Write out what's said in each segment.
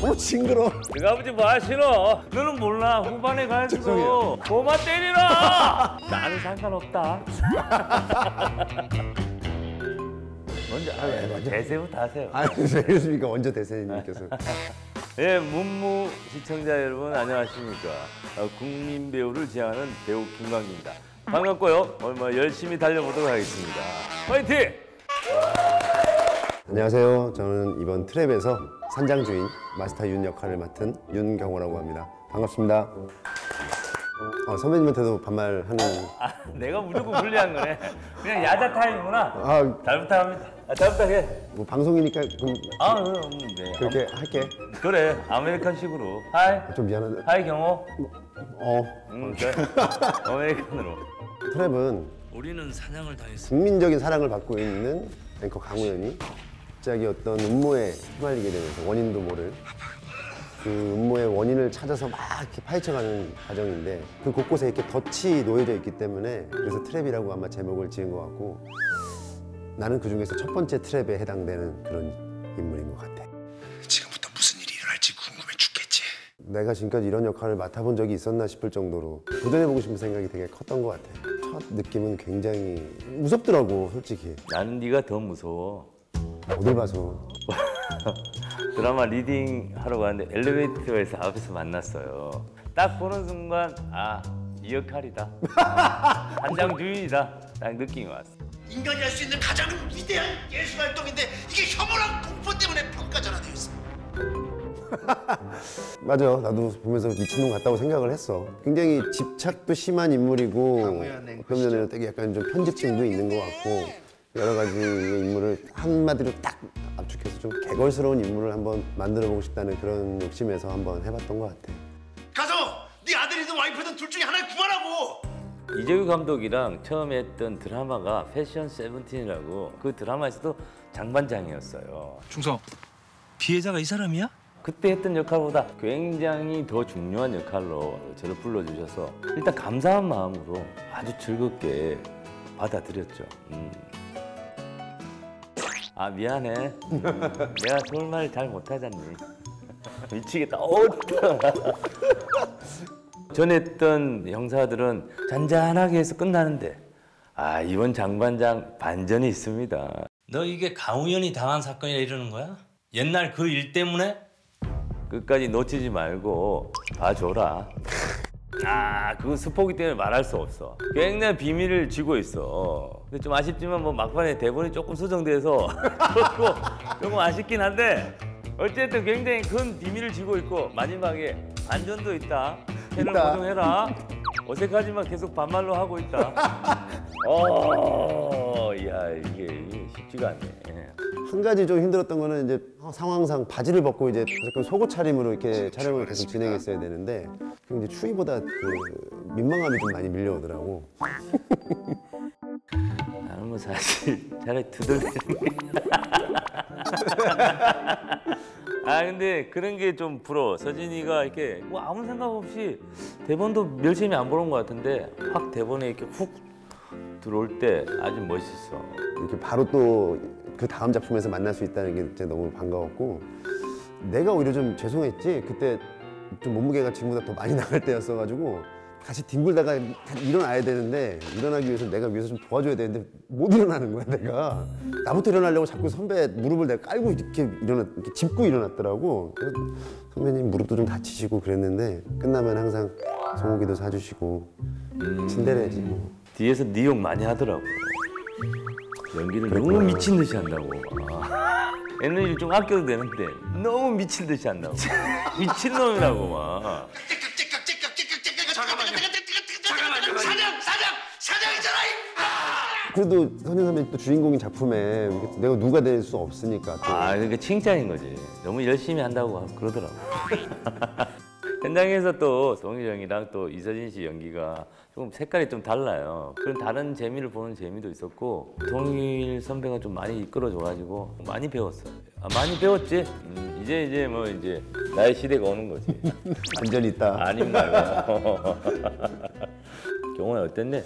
어 징그러. 그 아버지 마시러 너는 몰라. 후반에 갈수록 죄송해요. 고마 때리라! 나는 상관없다. 먼저 아, 네, 맞아. 대세부터 하세요. 아 그렇습니까? 먼저 대세님께서. 예, 문무 시청자 여러분 안녕하십니까? 어, 국민 배우를 지향하는 배우 김광기입니다. 반갑고요. 뭐 열심히 달려보도록 하겠습니다. 화이팅! 안녕하세요. 저는 이번 트랩에서 산장 주인 마스터 윤 역할을 맡은 윤경호라고 합니다. 반갑습니다. 어, 선배님한테도 반말하는. 아, 내가 무조건 불리한 거네 그냥 야자 타임이구나 아, 잘 부탁합니다 아, 잘 부탁해 뭐 방송이니까 그럼 아, 음, 네. 그렇게 할게. 그래 아메리칸식으로 하이 좀 미안한데. 하이 경호 어, 응 그래 아메리칸으로 트랩은 우리는 사냥을 당했어 국민적인 사랑을 받고 있는 앵커 강우현이 갑자기 어떤 음모에 휘말리게 되면서 원인도 모를 그 음모의 원인을 찾아서 막 이렇게 파헤쳐가는 과정인데 그 곳곳에 이렇게 덫이 놓여져 있기 때문에 그래서 트랩이라고 아마 제목을 지은 것 같고 나는 그 중에서 첫 번째 트랩에 해당되는 그런 인물인 것 같아. 지금부터 무슨 일이 일어날지 궁금해 죽겠지. 내가 지금까지 이런 역할을 맡아본 적이 있었나 싶을 정도로 도전해보고 싶은 생각이 되게 컸던 것 같아. 첫 느낌은 굉장히 무섭더라고, 솔직히. 나는 네가 더 무서워 어딜 봐서. 드라마 리딩 하러 가는데 엘리베이터에서 앞에서 만났어요 딱 보는 순간 아 이 역할이다 한장 주인이다 딱 느낌이 왔어 인간이 할 수 있는 가장 위대한 예술 활동인데 이게 혐오랑 공포 때문에 평가전화되어 있어. 맞아. 나도 보면서 미친놈 같다고 생각을 했어. 굉장히 집착도 심한 인물이고 앵커 어떤 면에는 되게 약간 좀 편집증도 있는 것 같고 여러 가지의 인물을 한마디로 딱 압축해서 좀 개걸스러운 인물을 한번 만들어보고 싶다는 그런 욕심에서 한번 해봤던 것 같아. 가서 네 아들이든 와이프든 둘 중에 하나를 구하라고. 이재규 감독이랑 처음에 했던 드라마가 패션 세븐틴이라고 그 드라마에서도 장반장이었어요 충성 피해자가 이 사람이야? 그때 했던 역할보다 굉장히 더 중요한 역할로 저를 불러주셔서 일단 감사한 마음으로 아주 즐겁게 받아들였죠. 음. 아 미안해. 음, 내가 좋은 말잘 못하잖니. 미치겠다. 어, 전에 했던 형사들은 잔잔하게 해서 끝나는데 아 이번 장반장 반전이 있습니다. 너 이게 강우현이 당한 사건이라 이러는 거야? 옛날 그 일 때문에? 끝까지 놓치지 말고 봐줘라. 아, 그거 스포기 때문에 말할 수 없어. 굉장히 비밀을 쥐고 있어. 근데 좀 아쉽지만 뭐 막판에 대본이 조금 수정돼서 조금, 조금 아쉽긴 한데 어쨌든 굉장히 큰 비밀을 쥐고 있고 마지막에 안전도 있다. 채널 있다. 고정해라. 어색하지만 계속 반말로 하고 있다. 어, 야 이게, 이게 쉽지가 않네. 한 가지 좀 힘들었던 거는 이제 상황상 바지를 벗고 이제 약간 속옷 차림으로 이렇게 촬영을 계속 진행했어야 되는데 그 이제 추위보다 그 민망함이 좀 많이 밀려오더라고. 뭐 사실 차라리 두들대는 게. 아 근데 그런 게 좀 부러워. 서진이가 이렇게 뭐 아무 생각 없이 대본도 열심히 안 보는 것 같은데 확 대본에 이렇게 훅 들어올 때 아주 멋있어. 이렇게 바로 또 그 다음 작품에서 만날 수 있다는 게 진짜 너무 반가웠고 내가 오히려 좀 죄송했지 그때 좀 몸무게가 지금보다 더 많이 나갈 때였어가지고 같이 뒹굴다가 일어나야 되는데 일어나기 위해서 내가 위에서 좀 도와줘야 되는데 못 일어나는 거야 내가 나부터 일어나려고 자꾸 선배 무릎을 내가 깔고 이렇게 일어나 이렇게 짚고 일어났더라고 선배님 무릎도 좀 다치시고 그랬는데 끝나면 항상 소고기도 사주시고 친데레지 뭐. 뒤에서 네욕 많이 하더라고. 연기를 너무 미친 듯이 한다고. 아. 에너지 좀 아껴도 되는데 너무 미친 듯이 한다고. 미친 놈이라고 막. 째깍째깍째깍째깍째깍 잠깐만요. 잠깐만요. 사장 사장 사장이잖아. 이 그래도 선현 선배 또 주인공인 작품에 내가 누가 될 수 없으니까 또 아, 그러니까 칭찬인 거지. 너무 열심히 한다고 그러더라고. 현장에서 또 동일 형이랑 또 이서진 씨 연기가 조금 색깔이 좀 달라요. 그런 다른 재미를 보는 재미도 있었고 동일 선배가 좀 많이 이끌어줘가지고 많이 배웠어요. 아, 많이 배웠지. 음, 이제 이제 뭐 이제 나의 시대가 오는 거지. 완전히 있다. 말고. 경호야 어땠네?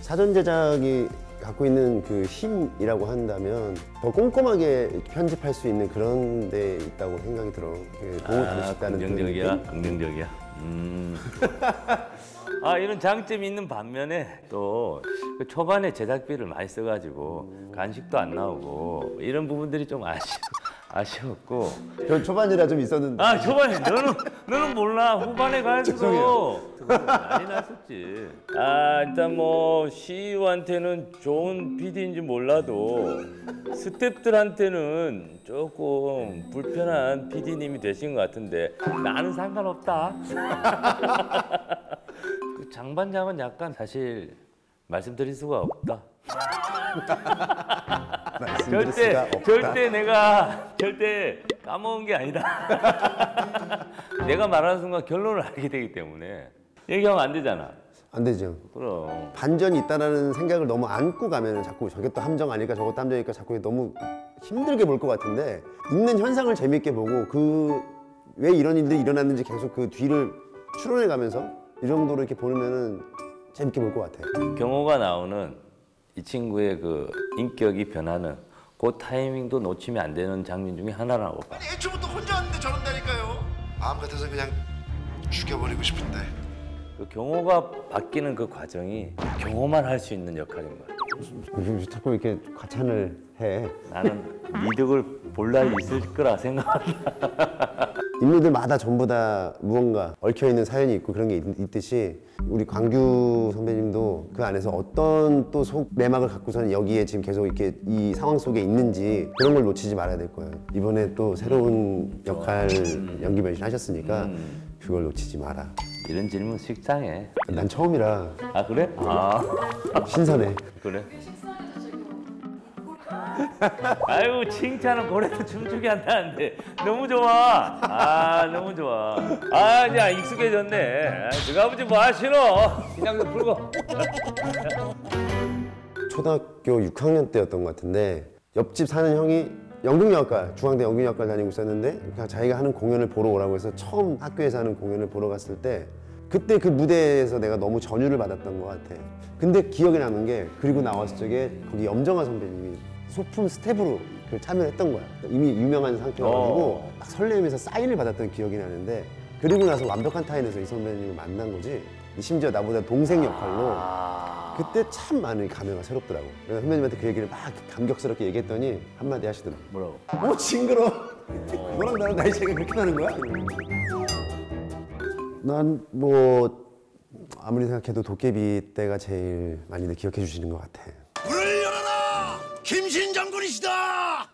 사전 제작이 갖고 있는 그 힘이라고 한다면 더 꼼꼼하게 편집할 수 있는 그런 데 있다고 생각이 들어. 그 도움을 받을 수 아, 있다는 긍정적이야? 긍정적이야. 음. 아 이런 장점이 있는 반면에 또그 초반에 제작비를 많이 써가지고 간식도 안 나오고 이런 부분들이 좀 아쉬 아쉬웠고. 저 초반이라 좀 있었는데. 아 초반에 너는 너는 몰라 후반에 갈수록 많이 났었지. 아 일단 뭐 CEO한테는 좋은 PD인지 몰라도 스탭들한테는 조금 불편한 PD님이 되신 것 같은데 나는 상관없다. 그 장반장은 약간 사실 말씀드릴 수가 없다. 절대. 절대 내가 절대 까먹은 게 아니다. 내가 말하는 순간 결론을 알게 되기 때문에 얘기하면 안 되잖아. 안 되죠. 그럼 반전이 있다라는 생각을 너무 안고 가면 자꾸 저게 또 함정 아닐까 저것도 함정일까 자꾸 너무 힘들게 볼 것 같은데 있는 현상을 재밌게 보고 그 왜 이런 일들이 일어났는지 계속 그 뒤를 추론해 가면서 이 정도로 이렇게 보면은 재밌게 볼 것 같아. 경호가 나오는 이 친구의 그 인격이 변하는 그 타이밍도 놓치면 안 되는 장면 중에 하나라고 봐. 아니 애초부터 혼자 왔는데 저런다니까요. 마음 같아서 그냥 죽여버리고 싶은데. 그 경호가 바뀌는 그 과정이 경호만 할 수 있는 역할인 거야. 자꾸 이렇게 과찬을 해. 나는 이득을 볼 날이 있을 거라 생각한다. 인물들마다 전부 다 무언가 얽혀 있는 사연이 있고 그런 게 있, 듯이 우리 광규 선배님도 그 안에서 어떤 또 속 내막을 갖고서는 여기에 지금 계속 이렇게 이 상황 속에 있는지 그런 걸 놓치지 말아야 될 거예요. 이번에 또 새로운 역할 연기 변신 하셨으니까 그걸 놓치지 마라. 이런 질문 식상해. 난 처음이라 아 그래? 아 신선해. 그래? 아이고 칭찬은 고래도 춤추게 한다는데 너무 좋아. 아 너무 좋아. 아 이제 익숙해졌네. 아, 그 아버지 뭐 하시노? 그냥 좀 풀고. 초등학교 6학년 때였던 것 같은데 옆집 사는 형이 연극영화과 중앙대 연극영화과 다니고 있었는데 그냥 자기가 하는 공연을 보러 오라고 해서 처음 학교에서 하는 공연을 보러 갔을 때 그때 그 무대에서 내가 너무 전율을 받았던 것 같아. 근데 기억에 남는 게 그리고 나왔을 적에 거기 염정아 선배님이 소품 스텝으로 그 참여했던 거야. 이미 유명한 상태여가지고 어. 막 설레면서 사인을 받았던 기억이 나는데 그리고 나서 완벽한 타인에서 이 선배님을 만난 거지. 심지어 나보다 동생 역할로 그때 참 많은 감회가 새롭더라고. 그래서 선배님한테 그 얘기를 막 감격스럽게 얘기했더니 한마디 하시더라고. 뭐라고? 어 징그러. 너랑 나랑 나이 차이가 그렇게 나는 거야? 난 뭐 아무리 생각해도 도깨비 때가 제일 많이들 기억해 주시는 것 같아. 문을 열어라! 김신 장군이시다!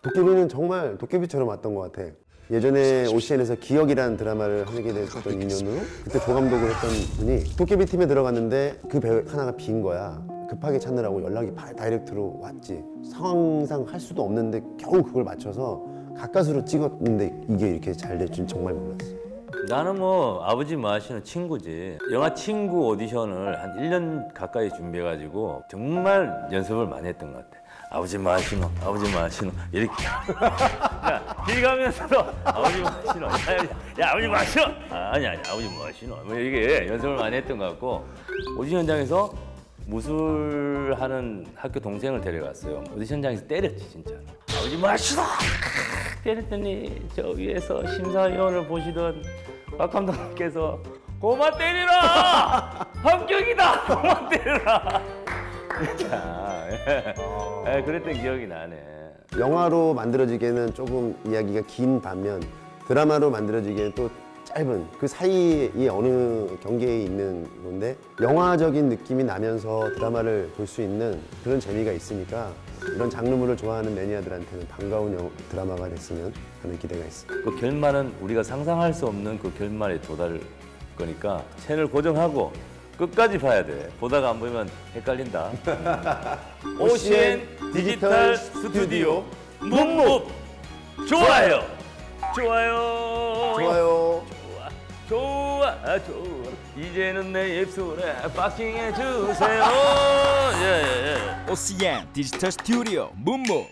도깨비는 정말 도깨비처럼 왔던 것 같아. 예전에 OCN에서 기억이라는 드라마를 하게 됐던 인연으로 그때 조감독을 했던 분이 도깨비 팀에 들어갔는데 그 배우 하나가 빈 거야. 급하게 찾느라고 연락이 바- 다이렉트로 왔지. 상황상 할 수도 없는데 겨우 그걸 맞춰서 가까스로 찍었는데 이게 이렇게 잘 될 줄 정말 몰랐어. 나는 뭐 아버지 마시는 친구지. 영화 친구 오디션을 한 1년 가까이 준비해가지고 정말 연습을 많이 했던 것 같아. 아버지 마시노, 아버지 마시노 이렇게. 야, 길 가면서도 아버지 마시노, 야, 야 아버지 마시노. 아, 아니 아니 아버지 마시노. 뭐 이게 연습을 많이 했던 것 같고 오디션 현장에서 무술하는 학교 동생을 데려갔어요. 오디션장에서 때렸지 진짜. 아버지 마시노. 때렸더니 저 위에서 심사위원을 보시던 박 감독님께서 고마 때리라 합격이다 고마 때리라 자 예. 예, 그랬던 기억이 나네 영화로 만들어지기에는 조금 이야기가 긴 반면 드라마로 만들어지기에는 또 짧은 그 사이에 어느 경계에 있는 건데 영화적인 느낌이 나면서 드라마를 볼 수 있는 그런 재미가 있으니까 이런 장르물을 좋아하는 매니아들한테는 반가운 영- 드라마가 됐으면 하는 기대가 있습니다. 그 결말은 우리가 상상할 수 없는 그 결말에 도달할 거니까 채널 고정하고 끝까지 봐야 돼. 보다가 안 보면 헷갈린다. OCN 디지털 스튜디오. 묵묵. 좋아요. 좋아요. 좋아요. 좋아. 아, 좋아. 이제는 내 입술에 박싱해 주세요. 예, 예, 예. OCN 디지털 스튜디오 문무